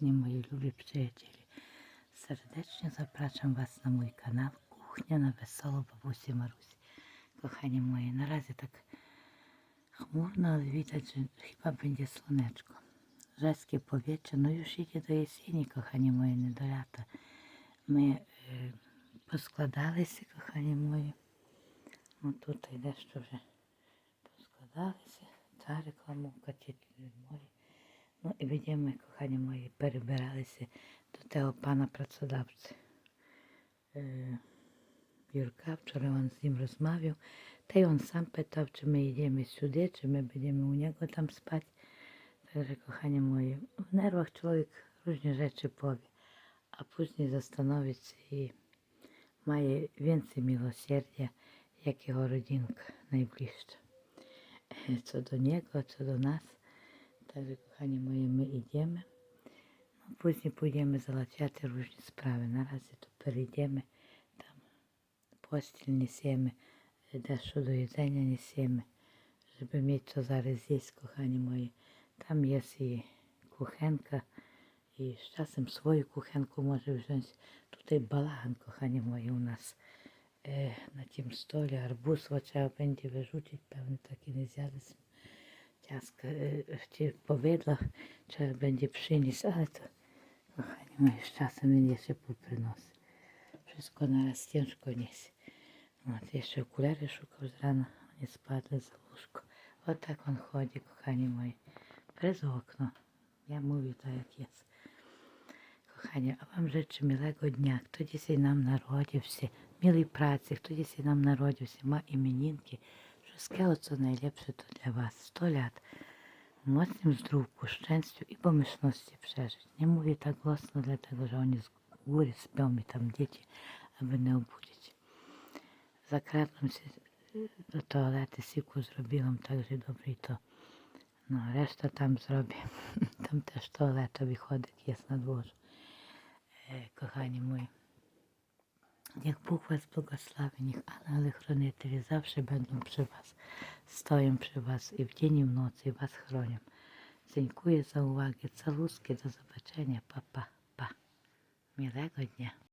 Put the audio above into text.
Kochani moi lubi przyjaciele, serdecznie zapraszam Was na mój kanał Kuchnia na Wesoło Babusi Marusi. Kochani moje, na razie tak chmurno, ale widać, że chyba będzie słoneczko. Rzeskie powietrze, no już idzie do jesieni, kochani moje, nie do lata. My e, poskładалися, kochani mої. Ну тут дещо вже поскладалися. Ця рекламовка тільки мої. Ну і видимо, кохані мої, перебиралися до того пана працедавця. Е, Юрка, вчора він з ним розмовляв, та й він сам питав, чи ми йдемо сюди, чи ми будемо у нього там спати. Moi, w nerwach człowiek różne rzeczy powie, a później zastanowi się i ma więcej miłosierdzia, jak jego rodzinka najbliższa. E, Co do niego, co do nas. Moi, my idziemy. No, później pójdziemy załatwiać różne sprawy. Na razie tu перейдемо, tam постіль несемо, дещо до jedzenia несемо, żeby mieć co zaraz zjeść, kochani moi. Tam jest i kuchenka i z czasem swoją kuchenkę może wziąć. Tutaj balagan, kochani moi, u nas e, na tym stole. Arbuz o, trzeba będzie wyrzucić, pewnie taki nie zjadliśmy. Ciastka, e, czy powidła trzeba będzie przynieść, ale to, kochani moi, z czasem він jeszcze poprynosi. Wszystko naraz ciężko niesie. От, jeszcze okulary szukał z rana, oni spadli za łóżko. От так он ходить, кохані dzisiaj nam narodziwся, miłej pracy, kto dzisiaj nam narodziwся, ma imieninki. Wszystkiego, co najlepsze to dla Was. 100 lat. Mocnym zdrówku, szczęściu i pomyślności przeżyć. Nie mówię tak głośno, dlatego że oni z góry śpią i tam dzieci, aby nie obudzić. Zakradłem się do toalety, siku zrobiłam, także dobrze i to. No, reszta tam zrobię. Tam też toaleta wychodek jest na dworze. E, kochani moi. Niech Bóg Was błogosławi, niech anioły chronitelі zawsze będą przy Was. Stoją przy Was i w dzień i w nocy i Was chronią. Dziękuję za uwagę. Całuski, do zobaczenia.